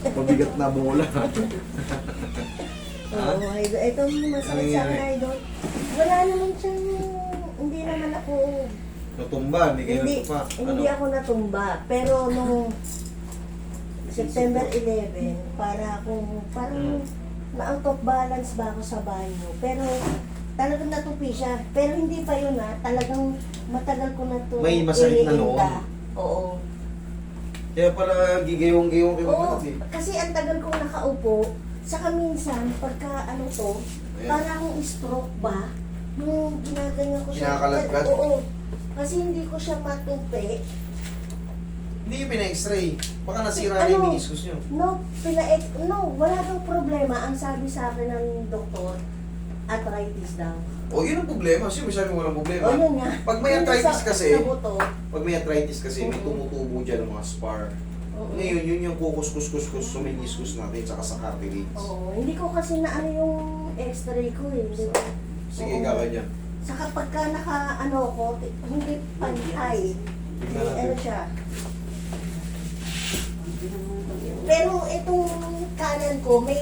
Mabigat na bola. Oo, idol. Ito masakit sa akin, idol. Wala naman siyang, hindi naman ako, Natumba, hindi kayo hindi, natupa. hindi ako natumba. Pero nung September 11, para akong, parang na-out of balance ba ako sa banyo. Pero talagang natupi siya. Pero hindi pa yun ha. Talagang matagal ko na to May masakit na noon? Oo. Kaya pala gigayong-gayong kayo Oo, eh. kasi ang tagal kong nakaupo, saka minsan, pagka ano to, Ayan. parang stroke ba? Nung ginaganyan ko siya. Kinakaladkad? Oo. Kasi hindi ko siya matupi. Hindi yung pina-x-ray. Baka nasira Ano? yung meniscus nyo. No, pina no, wala kang problema. Ang sabi sa akin ng doktor, arthritis daw. O yun ang problema. Sino sabi mo walang problema? O yun nga. Pag may arthritis sa- kasi, Sa buto. pag may arthritis kasi, may Oo. tumutubo dyan ng mga spar. Oo. Ngayon, yun yung kukus-kus-kus-kus sa meniscus natin, tsaka sa cartilage. Oo. Hindi ko kasi na ano yung x-ray ko eh. Ko- Sige, Oo. gaganyan. Saka pagka naka ano ko, hindi pantay. Tingnan May ano siya. Pero itong kanan ko, may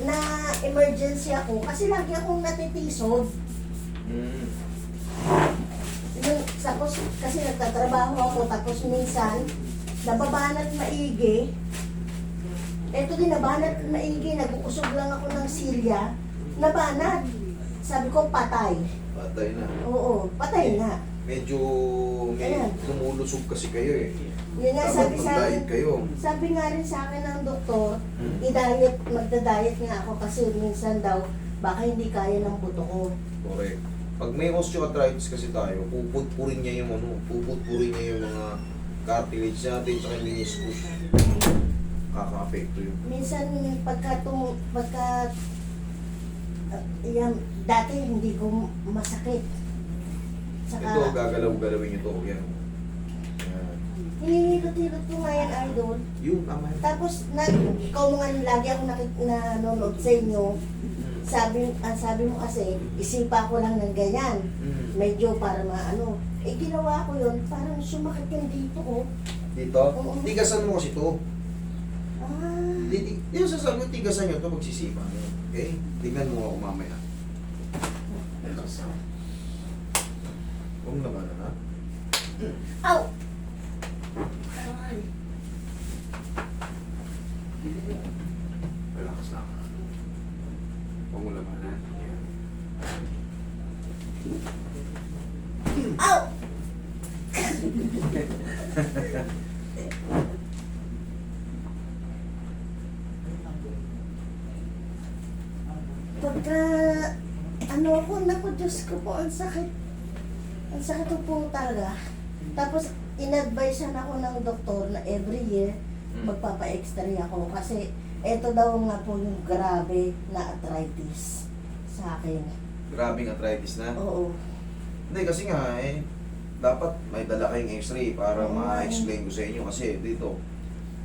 na emergency ako kasi lagi akong natitisod. Mm. Yung, tapos kasi nagtatrabaho ako tapos minsan nababanat maigi. Ito din nabanat maigi, nag-uusog lang ako ng silya. Nabanat. Sabi ko patay. Patay na. Oo, patay na. Medyo may Ayan. lumulusog kasi kayo eh. Yun nga Dapat sabi sa akin, kayo. sabi nga rin sa akin ng doktor, Hmm. i-diet, magda-diet nga ako kasi minsan daw, baka hindi kaya ng buto ko. Correct. Pag may osteoarthritis kasi tayo, puputpurin niya yung ano, puputpurin niya yung mga cartilage natin sa meniscus. Kaka-apekto yun. Minsan, pagka, tum, pagka, uh, yan, dati hindi ko masakit. Saka, Ito, gagalaw-galawin ito. Yan. Yan. hinihilot-hilot ko nga yan, idol. Yun, tama yun. Tapos, na, ikaw mga lagi ako nakik, nanonood sa inyo, sabi, ang sabi mo kasi, isipa ko lang ng ganyan. Mm. medyo para maano. Eh, ginawa ko yun, parang sumakit yung dito ko. Dito, Oo. tigasan mo kasi ito. Ah, Di, di, yung sasabi mo, tigasan nyo ito, magsisipa nyo. Okay? Tignan mo ako mamaya. Huwag naman ha. Aw! Relax lang. Huwag mo naman ha. Aw! Pagka, ano ako, naku, Diyos ko po, ang sakit. Ang sakit ko po talaga. Tapos, in-advisean ako ng doktor na every year, Mm. magpapa-x-ray ako kasi eto daw nga po yung grabe na arthritis sa akin. Grabing arthritis na. Oo. Hindi kasi nga eh, dapat may dala kayong x-ray para Oo. ma-explain ko sa inyo kasi dito,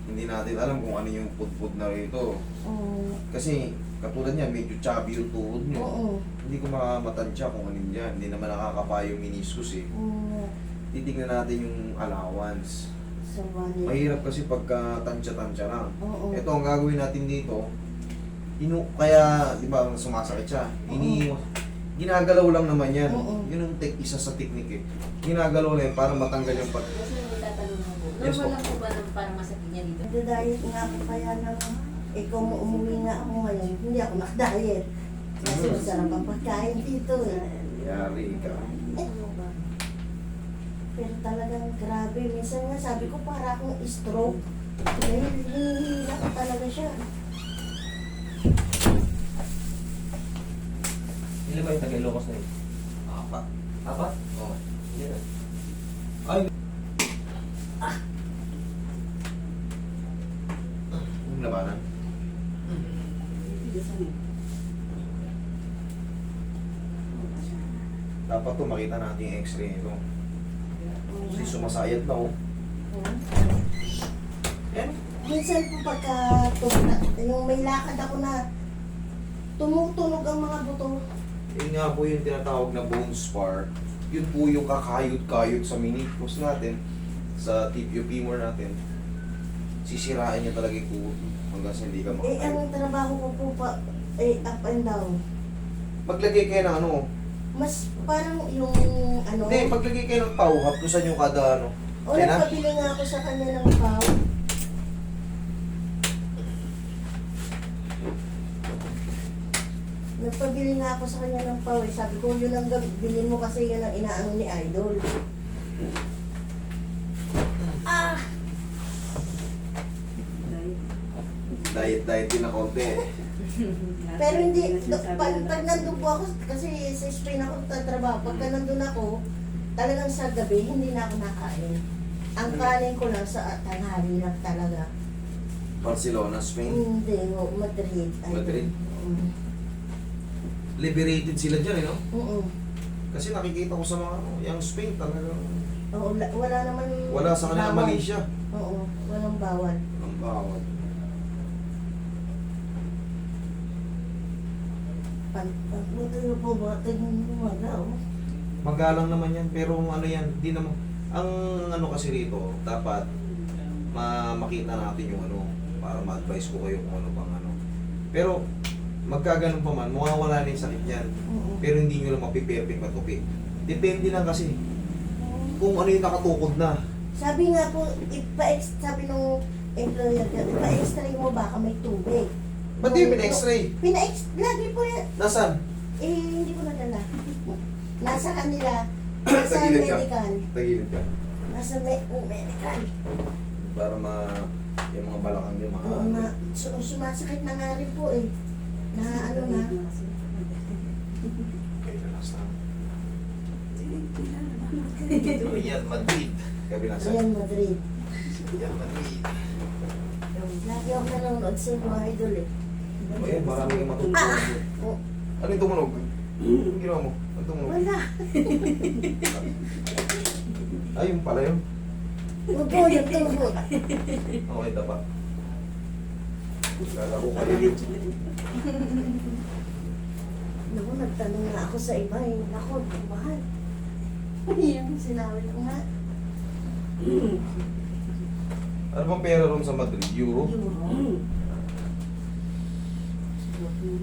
hindi natin alam kung ano yung pudpud na rito. Oo. Kasi katulad niya, medyo chubby yung tuhod nyo. Oo. Hindi ko mamatansya kung ano yan. Hindi naman nakakapa yung meniscus eh. Oo. Titignan natin yung allowance. So, bali. Mahirap kasi pagka tansya-tansya lang. Oo. Ito ang gagawin natin dito. Inu kaya, di ba, sumasakit siya. Ini ginagalaw lang naman yan. Oo. Yun ang tek isa sa technique eh. Ginagalaw lang yan para matanggal yung pag... Kasi may tatanong ako. Yes, Normal po. lang po ba ng parang masakit niya dito? Nagda-diet nga ako kaya ng ikaw mo umuwi nga ako ngayon, hindi ako nakadiet. Kasi masarap ang pagkain dito eh. Yari ka. Pero talagang grabe. Minsan nga sabi ko para akong stroke. Dahil hinihila ko talaga siya. Ilan ba yung Tagailocos na yun? Apat. Apat? Oo. Yan. Ay! Yung labanan. Dapat to makita natin yung x-ray nito. Kasi sumasayad na oh. Yan. Minsan po pagka tum- yung may lakad ako na tumutunog ang mga buto. Yun nga po yung tinatawag na bone spar. Yun po yung kakayot-kayot sa meniscus natin, sa tibio femur natin. sisirain niya talaga yung kuko hanggang sa hindi ka Eh, makakayo. ang trabaho ko po pa, eh, up and down. Maglagay kayo ng ano, Mas parang yung ano, hindi, maglagay kayo ng pau, haplusan yung kada ano. o Kaya na? nagpabili nga ako sa kanya ng pau. Nagpabili nga ako sa kanya ng pau eh. Sabi ko, yun ang gab- bilhin mo kasi yun ang inaano ni Idol. Ah! Diet, diet din na konti. Pero hindi, do, pag, pag nandun po ako, kasi sa Spain ako tatrabaho, pagka nandun ako, talagang sa gabi, hindi na ako nakain. Ang kanin ko lang sa tanghali lang talaga. Barcelona, Spain. Hindi, o, Madrid. Ay, Madrid? Mm. Liberated sila dyan, eh, no? Mm-mm. Kasi nakikita ko sa mga, ano, yung Spain talagang Oo, la- wala naman wala sa kanila bawal. Malaysia. Oo, walang bawal. Ang bawal. Pag, pag buto na po ba, tignan mo oh. Magalang naman yan, pero ano yan, di naman, ang ano kasi rito, dapat ma makita natin yung ano, para ma-advise ko kayo kung ano bang ano. Pero, magkaganon pa man, mawawala na yung sakit yan. Oo. Pero hindi nyo lang mapiperfect matupi. Depende lang kasi kung ano yung nakatukod na. Sabi nga po, ipa-ex, sabi nung employer ko, ipa-x-ray mo baka may tubig. Ba't di pina-x-ray? Pina-x, lagi po yan. Nasaan? Eh, hindi ko nadala. Nasa kanila, nasa Tagilid ka. medical. Tagilid ka. Nasa me- medical. Para ma... yung mga balakang yung mga... Oo nga, so, sumasakit na nga rin po eh. Na ano na, Okay, relax lang. Real Madrid. Kabila sa... Real Madrid. Real Madrid. Lagi ako nanonood sa mga idol eh. O yan, marami kang matutunan. Ah! Oh, Ano yung tumunog? Ano ginawa mo? Ano tumunog? wala. Ay, yung pala yun. Po yung tungkol. Okay, tapa. Kala ko kayo. Naku, nagtanong na ako sa iba eh. Naku, mahal. Yung sinabi ko nga. Ano bang pera ron sa Madrid? Euro? Euro. Real Madrid. Real Madrid. Mga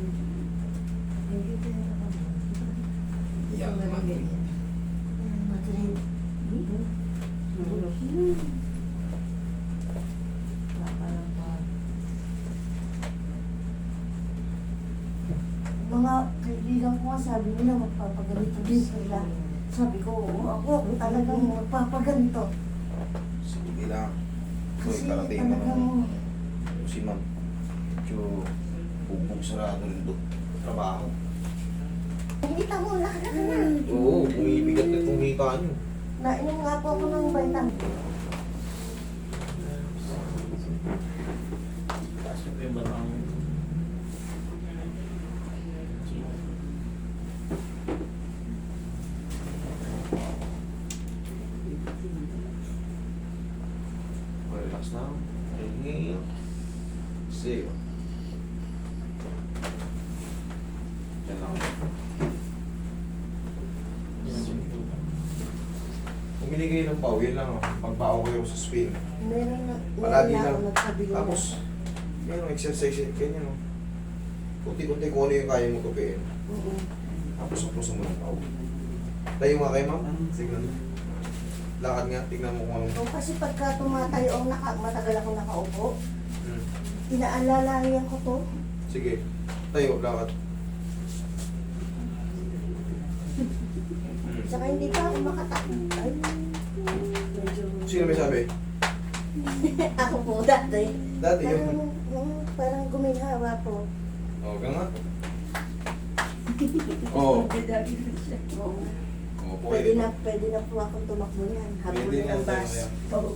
kaibigan ko nga sabi nila magpapaganito din sila. Sabi ko, oo, ako talagang magpapaganito. Sige lang. Kasi talagang. Si ma'am. Bugbog sarado rin doon. Trabaho. nakikita mo, laki ka na. Oo, bumibigat na itong hika nyo. Nainom nga po ako ng vitamin. Taas yung yung batang... Relax na. Inhale. Exhale. Yan lang. Bumili kayo ng yun lang. oh. Pagpao kayo sa spin. Meron na, Palagi meron na ako lang. nagsabi na. Tapos, yan exercise yun. Ganyan o. Kunti-kunti kung ano yung kaya mo tupiin. Oo. Tapos upusan mo ng pau. Tayo nga kayo ma'am. Tignan mo. Lakad nga, tignan mo kung anong... Oo, kasi pagka tumatayo ako, naka, matagal ako nakaupo, Hmm. inaalalayan ko to. Sige. Tayo, lakad. Hmm. Saka hindi pa ako makatakot. Ay, medyo... Sino may sabi? ako po dati. Dati Parang, yun. mm, parang guminhawa po. Oo, ka nga. Oo. Oo. Oo, po Pwede na, pwede na po ako tumakbo niyan. Habol Pwede ng yan, bus. tayo Oo,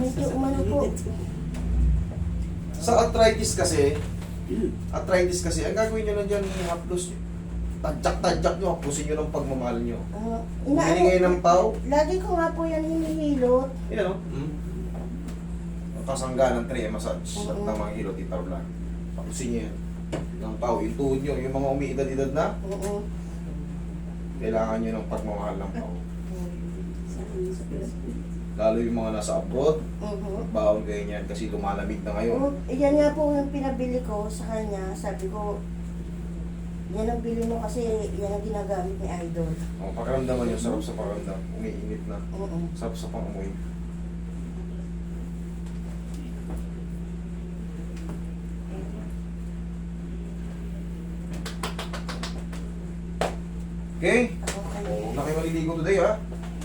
medyo umano po. Sa arthritis kasi, arthritis kasi, ang gagawin nyo lang dyan, i-haplos nyo. Tadyak-tadyak nyo, hapusin nyo ng pagmamahal nyo. Uh, Bumili kayo ng pau. Lagi ko nga po yan hinihilot. Yan o. Hmm. Kasangga ng tray, massage. Oo. At tamang hilot, itabla. Hapusin nyo yan. Ng pau, yung tuhod nyo, yung mga umiidad-idad na, Oo. kailangan nyo ng pagmamahal ng pau. Lalo yung mga nasa abroad, Mhm. baon kayo niyan kasi lumalamig na ngayon. Oh, yan nga po yung pinabili ko sa kanya. Sabi ko, yan ang bili mo kasi yan ang ginagamit ni Idol. Oh, pakiramdaman yun, sarap sa pakiramdam. Umiinit na. Oo. Sarap sa pangamoy. Okay? Ako kayo. Huwag na kayo maliligo today ha.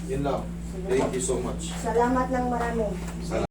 Yun lang. Thank you so much. Salamat ng marami. Salamat.